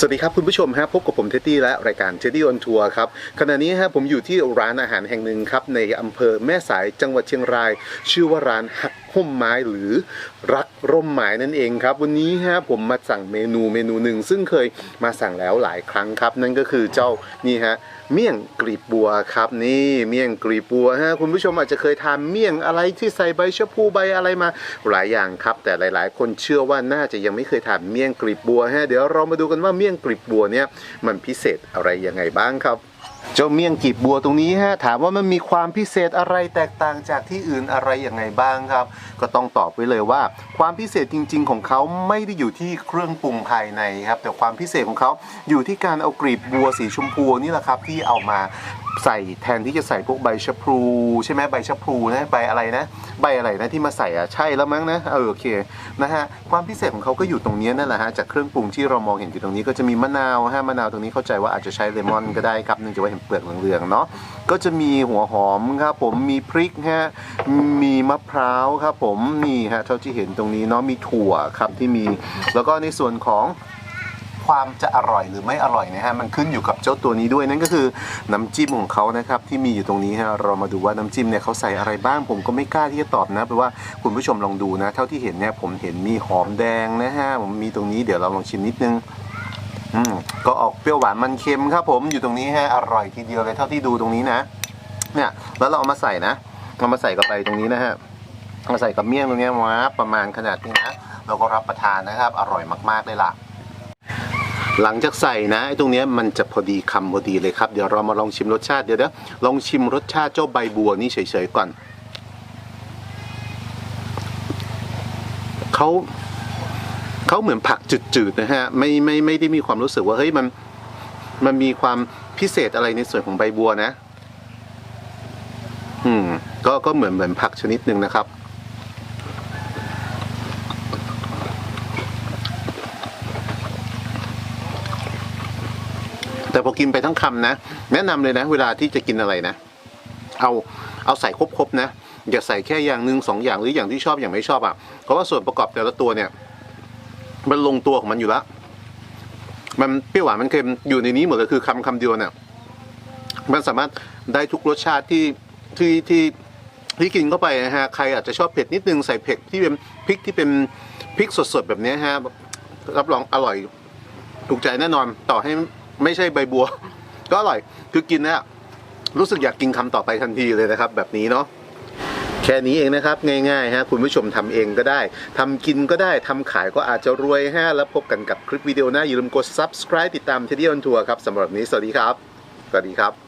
สวัสดีครับคุณผู้ชมฮะพบกับผมเท็ดดี้และรายการเท็ดดี้ออนทัวร์ครับขณะนี้ฮะผมอยู่ที่ร้านอาหารแห่งหนึ่งครับในอำเภอแม่สายจังหวัดเชียงราย ชื่อว่าร้านหัก ห่มไม้หรือรักร่มไม้นั่นเองครับ วันนี้ฮะผมมาสั่งเมนูเมนูหนึ่งซึ่งเคยมาสั่งแล้วหลายครั้งครับ นั่นก็คือเจ้านี่ฮะเมี่ยงกลีบบัวครับนี่เมี่ยงกลีบบัวฮะคุณผู้ชมอาจจะเคยทานเมี่ยงอะไรที่ใส่ใบชะพูใบอะไรมาหลายอย่างครับ แต่หลาย ๆ คนเชื่อว่าน่าจะยังไม่เคยทานเมี่ยงกลีบบัวฮะเดี๋ยวเรามาดูกันว่าเมี่ยงกลีบบัวเนี่ยมันพิเศษอะไรยังไงบ้างครับ เจ้าเมี่ยงกีบบัวตรงนี้ฮะถามว่ามันมีความพิเศษอะไรแตกต่างจากที่อื่นอะไรอย่างไงบ้างครับ ก็ต้องตอบไว้เลยว่า ความพิเศษจริง ๆ ของเขาไม่ได้อยู่ที่เครื่องปรุงภายในครับ แต่ความพิเศษของเขาอยู่ที่การเอากลีบบัวสีชมพูนี่แหละครับที่เอามา ใส่แทนที่จะใส่พวกใบชะพลูใช่ไหมใบชะพลูนะใบอะไรนะ ใบอะไรนะที่มาใส่อะใช่แล้วมั้งนะเออโอเคนะฮะความพิเศษของเขาก็อยู่ตรงนี้นั่นแหละฮะจากเครื่องปรุงที่เรามองเห็นอยู่ตรงนี้ก็จะมีมะนาวฮะมะนาวตรงนี้เข้าใจว่าอาจจะใช้เลมอนก็ได้ครับเนื่องจากว่าเห็นเปลือกเหลืองๆเนาะก็จะมีหัวหอมครับผมมีพริกฮะมีมะพร้าวครับผมนี่ฮะเท่าที่เห็นตรงนี้เนาะมีถั่วครับที่มี แล้วก็ในส่วนของ ความจะอร่อยหรือไม่อร่อยนะฮะมันขึ้นอยู่กับเจ้าตัวนี้ด้วยนั่นก็คือน้ำจิ้มของเขานะครับที่มีอยู่ตรงนี้ฮะเรามาดูว่าน้ำจิ้มเนี่ยเขาใส่อะไรบ้าง ผมก็ไม่กล้าที่จะตอบนะเพราะว่าคุณผู้ชมลองดูนะ เท่าที่เห็นเนี่ยผมเห็นมีหอมแดงนะฮะผมมีตรงนี้เดี๋ยวเราลองชิมนิดนึงอืมก็ออกเปรี้ยวหวานมันเค็มครับผมอยู่ตรงนี้ฮะอร่อยทีเดียวเลยเท่าที่ดูตรงนี้นะ เนี่ยแล้วเราเอามาใส่นะเอามาใส่กับไปตรงนี้นะฮะมาใส่กับเมี่ยงตรงนี้มาประมาณขนาดนี้นะเราก็รับประทานนะครับ อร่อยมากๆเลยล่ะ หลังจากใส่นะไอ้ตรงเนี้ยมันจะพอดีคำพอดีเลยครับเดี๋ยวเรามาลองชิมรสชาติเดี๋ยวเดี๋ยวลองชิมรสชาติเจ้าใบบัวนี่เฉยๆก่อนเขาเขาเหมือนผักจืดๆนะฮะไม่ไม่ไม่ได้มีความรู้สึกว่าเฮ้ยมันมันมีความพิเศษอะไรในส่วนของใบบัวนะ อืม ก็ก็เหมือนเหมือนผักชนิดหนึ่งนะครับ แต่พอกินไปทั้งคำนะ แนะนำเลยนะ เวลาที่จะกินอะไรนะ เอาเอาใส่ครบๆนะ อย่าใส่แค่อย่างหนึ่งสองอย่างหรืออย่างที่ชอบอย่างไม่ชอบอะเพราะว่าส่วนประกอบแต่ละตัวเนี่ย มันลงตัวของมันอยู่ล้วมันเปรี้ยวหวานมันเค็มอยู่ในนี้หมดเลยคือคำคำเดียวเนี่ยมันสามารถได้ทุกรสชาติที่ที่ที่ที่กินเข้าไปนะฮะใครอาจจะชอบเผ็ดนิดนึงใส่เผ็ดที่เป็นพริกที่เป็นพริกสดๆแบบนี้ฮะรับรองอร่อยถูกใจแน่นอนต่อให้ ไม่ใช่ใบบัว ก็อร่อยคือกินเนี่ยรู้สึกอยากกินคำต่อไปทันทีเลยนะครับ แบบนี้เนาะแค่นี้เองนะครับ ง่ายๆฮะคุณผู้ชมทำเองก็ได้ทำกินก็ได้ทำขายก็อาจจะรวยฮะแล้วพบกันกับคลิปวิดีโอหน้าอย่าลืมกด subscribe ติดตามเทเดี้ออนทัวร์ครับสำหรับนี้สวัสดีครับสวัสดีครับ